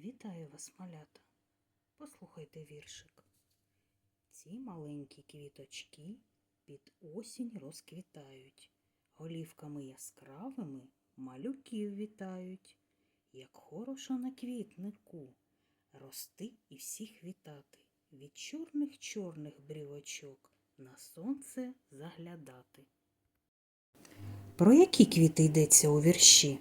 Вітаю вас, малята. Послухайте віршик. Ці маленькі квіточки під осінь розквітають, голівками яскравими малюків вітають. Як хорошо на квітнику рости і всіх вітати, від чорних чорних брівочок на сонце заглядати. Про які квіти йдеться у вірші?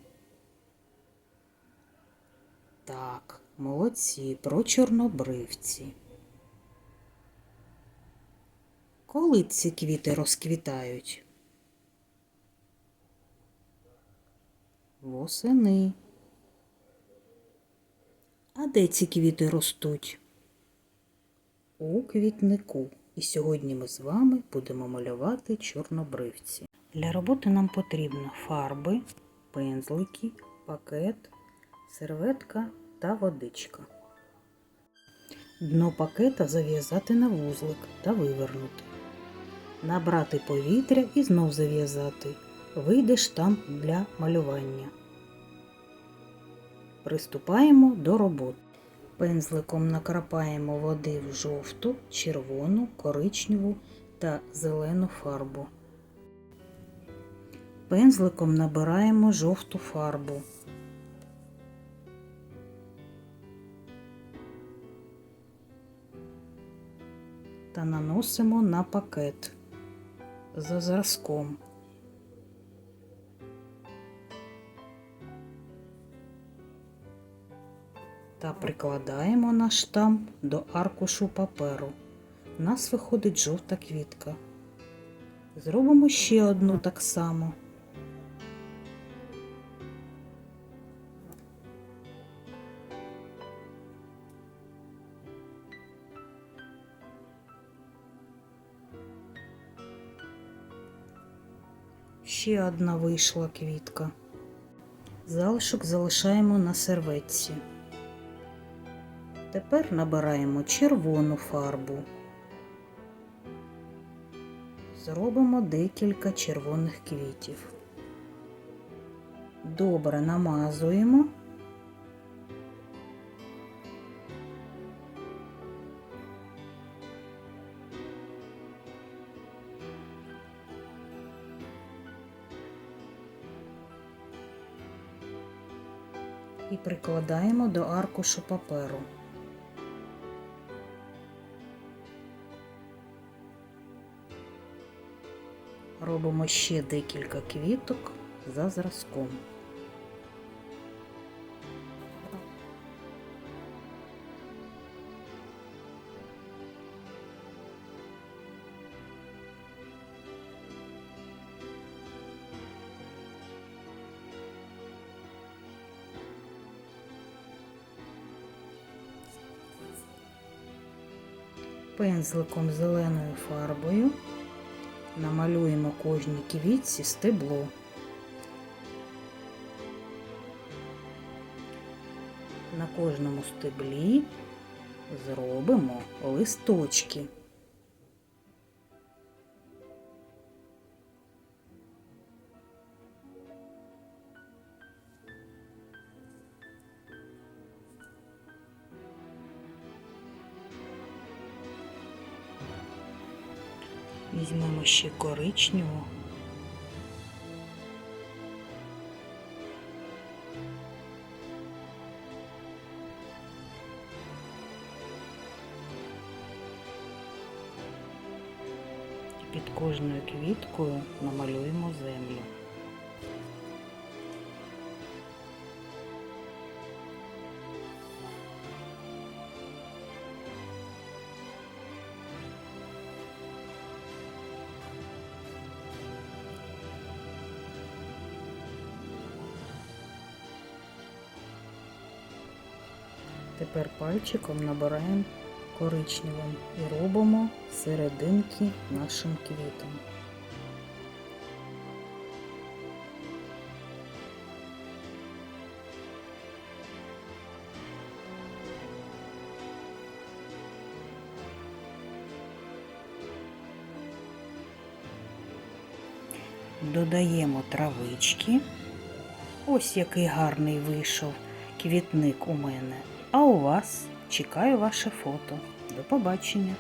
Так, молодці, про чорнобривці. Коли ці квіти розквітають? Восени. А де ці квіти ростуть? У квітнику. І сьогодні ми з вами будемо малювати чорнобривці. Для роботи нам потрібно фарби, пензлики, пакет, серветка та водичка. Дно пакета зав'язати на вузлик та вивернути. Набрати повітря і знов зав'язати. Вийде штамп для малювання. Приступаємо до роботи. Пензликом накрапаємо води в жовту, червону, коричневу та зелену фарбу. Пензликом набираємо жовту фарбу. Та наносимо на пакет за зразком. Та прикладаємо наш штамп до аркушу паперу. У нас виходить жовта квітка. Зробимо ще одну так само. Ще одна вийшла квітка. Залишок залишаємо на серветці. Тепер набираємо червону фарбу. Зробимо декілька червоних квітів. Добре намазуємо. І прикладаємо до аркушу паперу. Робимо ще декілька квіток за зразком. Пензликом зеленою фарбою намалюємо кожній квітці стебло. На кожному стеблі зробимо листочки. Візьмемо ще коричневу. Під кожною квіткою намалюємо землю. Тепер пальчиком набираємо коричневим і робимо серединки нашим квітам. Додаємо травички. Ось який гарний вийшов квітник у мене. А у вас чекаю ваше фото. До побачення!